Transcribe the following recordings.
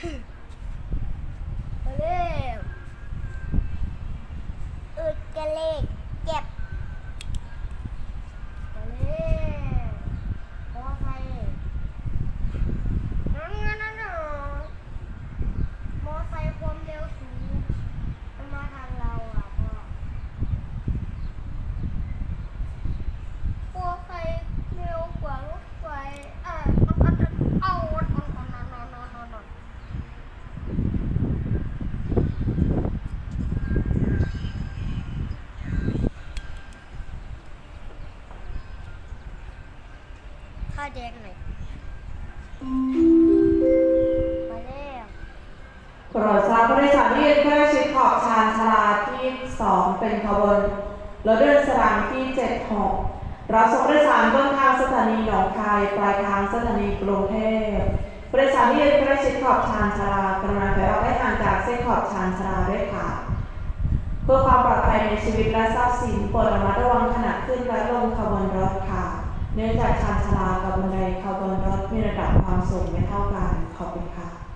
เร็วอึดกระเลกเจ็บ ข้าวแดงหน่อยมาแล้วโปรดทราบผู้โดยสารที่ยืนใกล้ชิดขอบชานชาลาที่ 2 เป็นขบวนรถเดินสรางที่ 76รับส่งผู้โดยสารต้นทางสถานีหนองคาย ปลายทางสถานีกรุงเทพผู้โดยสารที่ยืนใกล้ชิดขอบชานชาลากรุณาถอยออกให้ห่างจากเส้นขอบชานชาลาด้วยค่ะเพื่อความปลอดภัยในชีวิตและทรัพย์สินโปรดระมัดระวังขณะขึ้นและลงขบวนรถค่ะ เนื่องจากชานชาลากับบันไดขบวนรถมีระดับความสูงไม่เท่ากันขอบคุณค่ะ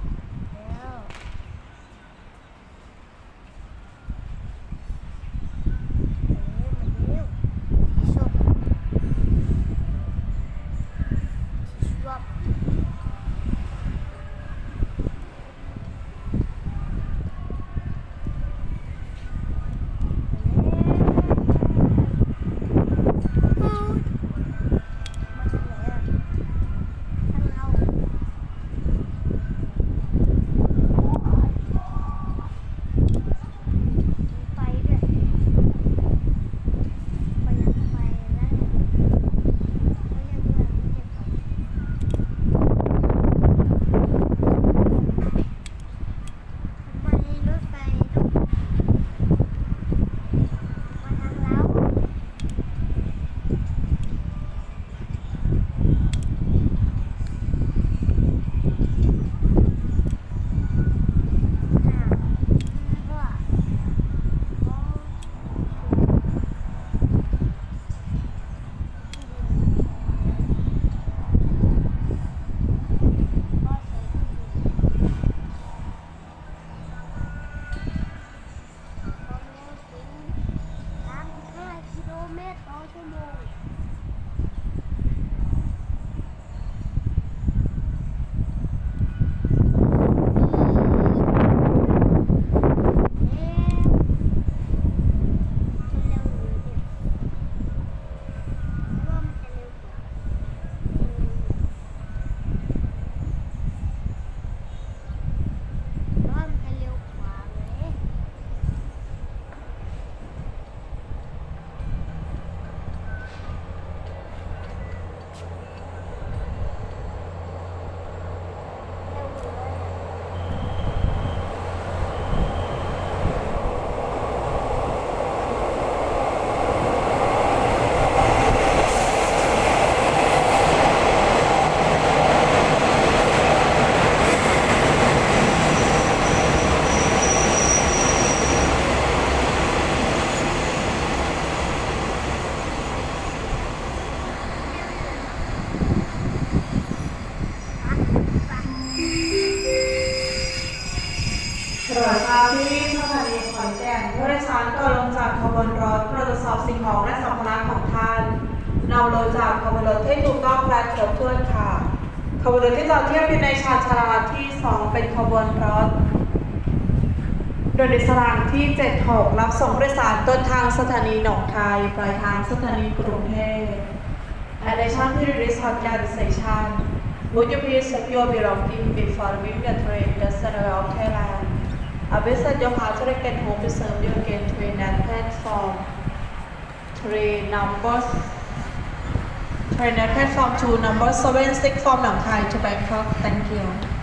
ตรวจทราบที่สถานีขอนแก่นผู้โดยสารก่อนลงจากขบวนรถตรวจสอบสิ่งของและสัมภาระของท่านนำลงจากขบวนรถที่ถูกต้องและครบถ้วนค่ะ ขบวนรถที่จอดเทียบอยู่ในชานชาลาที่ 2 เป็นขบวนรถโดยในสรางที่ 76 รับส่งผู้โดยสารต้นทางสถานีหนองคาย ปลายทางสถานีกรุงเทพ Attention to this Hokkien station Would you please check your belongings before leaving the train just around Thailand A visit your Hatterick and Hope is served your gateway and platform 3 Numbers trainer platform 2 number 7 6 from Nang Thai to Bangkok. Thank you.